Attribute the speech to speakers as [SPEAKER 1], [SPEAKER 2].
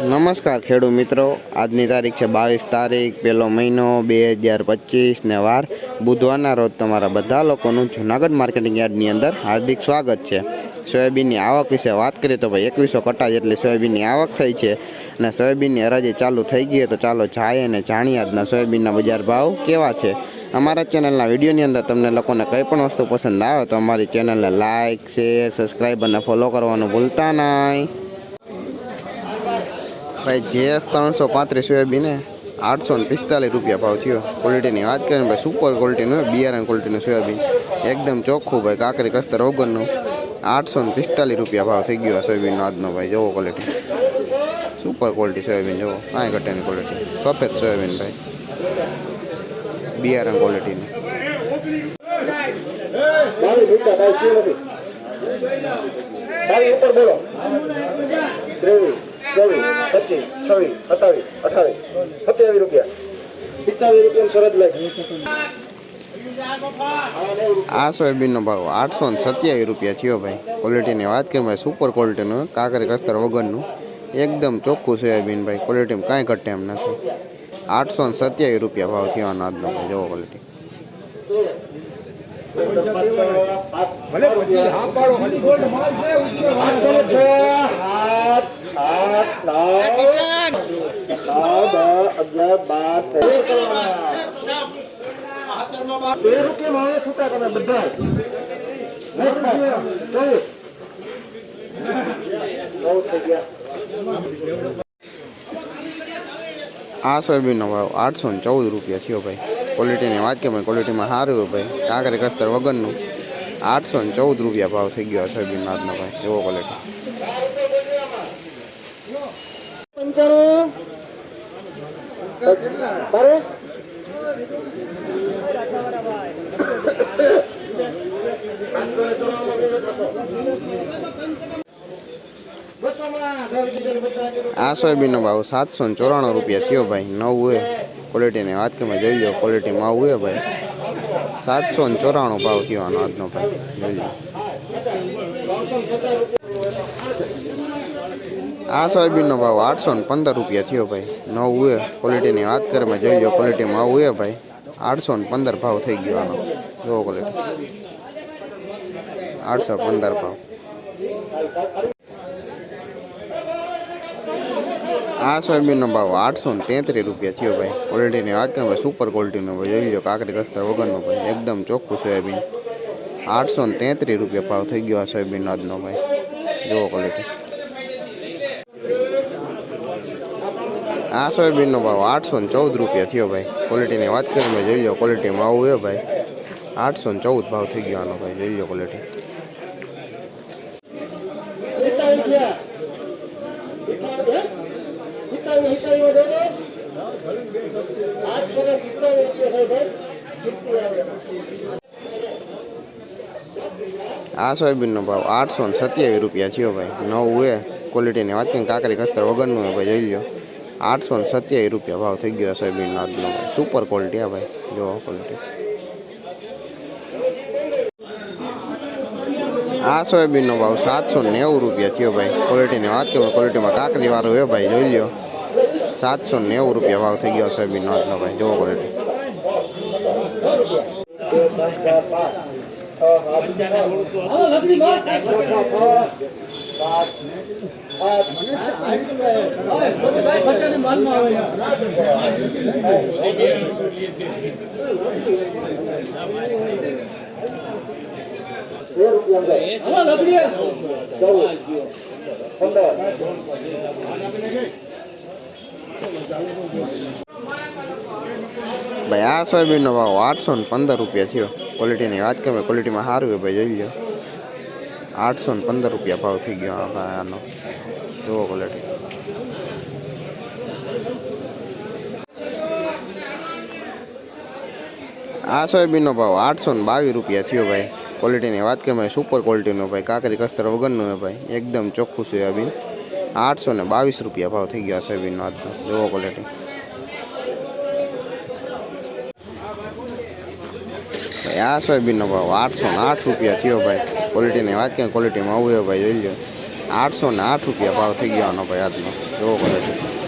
[SPEAKER 1] નમસ્કાર ખેડૂત મિત્રો. આજની તારીખ છે બાવીસ તારીખ, પહેલો મહિનો બે હજાર પચીસ ને વાર. બુધવારના રોજ તમારા બધા લોકોનું જૂનાગઢ માર્કેટિંગ યાર્ડની અંદર હાર્દિક સ્વાગત છે. સોયાબીનની આવક વિશે વાત કરીએ તો ભાઈ એકવીસો કટા જેટલી સોયાબીનની આવક થઈ છે અને સોયાબીનની હરાજી ચાલુ થઈ ગઈ તો ચાલો જાય અને જાણીએ આજના સોયાબીનના બજાર ભાવ કેવા છે. અમારા ચેનલના વિડીયોની અંદર તમને લોકોને કંઈ પણ વસ્તુ પસંદ આવે તો અમારી ચેનલને લાઇક શેર, સબસ્ક્રાઈબ અને ફોલો કરવાનું ભૂલતા નહીં. ભાઈ, જે ત્રણસો પાંત્રીસ સોયાબીને આઠસો ને પિસ્તાલીસ રૂપિયા ભાવ થયો. ક્વોલિટીની વાત કરીને ભાઈ સુપર ક્વોલિટીનું બિયારણ ક્વોલિટીનું સોયાબીન. એકદમ ચોખ્ખું ભાઈ, કાકરી, કસ્તર, ઓગણનું. આઠસો ને પિસ્તાલીસ રૂપિયા ભાવ થઈ ગયો સોયાબીનનો આજનો ભાઈ, જોવો ક્વોલિટી સુપર ક્વોલિટી સોયાબીન, જોવો. કાંઈ ઘટેની ક્વોલિટી સફેદ સોયાબીન ભાઈ. બિયારણ ક્વોલિટીની
[SPEAKER 2] ઉપર બોલો ત્રેવીસ ચોવીસ પચીસ છવ્વીસ સત્તાવીસ અઠાવીસ સત્યાવીસ રૂપિયા સિત્તાવીસ રૂપિયા સરજ લાગી
[SPEAKER 1] આ સોયાબીનનો ભાવ આઠસો ને સત્યાવીસ રૂપિયા થયો ભાઈ ક્વોલિટીની વાત કરીએ ભાઈ સુપર ક્વોલિટીનું કાકરી કસ્તર વગરનું એકદમ ચોખ્ખું સોયાબીન ભાઈ ક્વોલિટીમાં કાંઈ ઘટે એમ નથી આઠસો ને સત્યાવીસ રૂપિયા ભાવ થયો આનો આજનો ભાઈ જોવો ક્વોલિટી
[SPEAKER 2] સાત આઠ નવ બાર
[SPEAKER 1] આ સોયાબીનનો ભાવ આઠસો ને ચૌદ રૂપિયા થયો ભાઈ. ક્વોલિટીની વાત કે ભાઈ ક્વોલિટીમાં સારું ભાઈ. કાંકરી કસ્તર વગરનું આઠસો ને ચૌદ રૂપિયા ભાવ થઈ ગયો આ સોયાબીનનો આજનો ભાઈ. એવો ક્વોલિટી
[SPEAKER 2] પંચાણું બારે?
[SPEAKER 1] આ સોયાબીનનો ભાવ સાતસો ને ચોરાણું રૂપિયા થયો ભાઈ. નવું એ ક્વોલિટીની વાત કરીએ જોઈ લો ક્વોલિટીમાં આવું એ ભાઈ. સાતસો ને ચોરાણું ભાવ થયો આનો આજનો ભાઈ. જોઈ આ સોયાબીનનો ભાવ આઠસો ને પંદર રૂપિયા થયો ભાઈ. નવું એ ક્વોલિટીની વાત કરીએ જોઈ લો ક્વોલિટીમાં આવું એ ભાઈ. આઠસો ને પંદર ભાવ થઈ ગયો આનો. જોવો ક્વોલિટી આઠસો પંદર ભાવ. આ સોયાબીનનો ભાવ આઠસો ને તેત્રીસ રૂપિયા થયો ભાઈ. ક્વોલિટીની વાત કરીએ સુપર ક્વોલિટીનો ભાઈ. જોઈ લો કાકરી કસ્તર વગરનો ભાઈ. એકદમ ચોખ્ખું સોયાબીન. આઠસો ને તેત્રીસ રૂપિયા ભાવ થઈ ગયો આ સોયાબીનનો આજનો ભાઈ. જોવો ક્વોલિટી આ સોયાબીનનો ભાવ આઠસો ને ચૌદ રૂપિયા થયો ભાઈ. ક્વોલિટીની વાત કરી મેં જોઈ લો ક્વોલિટીમાં આવું એ ભાઈ. આઠસો ને ચૌદ ભાવ થઈ ગયો આનો ભાઈ, જોઈ લો ક્વોલિટી આ સોયાબીનનો ભાવ આઠસો ને સત્યાવીસ રૂપિયા થયો ભાઈ. નવું એ ક્વોલિટીની વાત કરીને કાકરી કસ્તર વગરનું ભાઈ, જોઈ લો. આઠસો ને સત્યાવીસ રૂપિયા ભાવ થઈ ગયો સોયાબીન આજનો સુપર ક્વોલિટી આ ભાઈ. જો ક્વોલિટી આ સોયાબીનનો ભાવ સાતસો નેવું રૂપિયા થયો ભાઈ. ક્વોલિટીની વાત કરું ક્વોલિટીમાં કાકરી વાળું એ ભાઈ, જોઈ લો સાતસો નેવું રૂપિયા ભાવ થઈ ગયો સોયાબીનનો આજનો ભાઈ. જોવો ક્વોલિટી ભાઈ, આ સોયાબીનનો ભાવ આઠસો ને પંદર રૂપિયા થયો. ક્વોલિટીની વાત કરીએ ક્વોલિટીમાં સારું ભાઈ, જોઈ લો આઠસો ને પંદર રૂપિયા ભાવ થઈ ગયો આ ભાઈ આનો જુઓ ક્વોલિટી આ સોયાબીનનો ભાવ આઠસો ને બાવીસ રૂપિયા થયો ભાઈ ક્વોલિટીની વાત કરીએ ભાઈ સુપર ક્વોલિટીનો ભાઈ કાકરી કસ્તર વગરનું હોય ભાઈ એકદમ ચોખ્ખું સોયાબીન આઠસો ને બાવીસ રૂપિયા ભાવ થઈ ગયો આ સોયાબીનનો આજનો જુઓ ક્વોલિટી ભાઈ આ સોયાબીનનો ભાવ આઠસો ને આઠ રૂપિયા થયો ભાઈ ક્વોલિટીની વાત કરીએ ક્વોલિટીમાં આવું ભાઈ, જોઈ લો આઠસો ને આઠ રૂપિયા ભાવ થઈ ગયો આનો ભાઈ આજનો. જોવો કરે છે?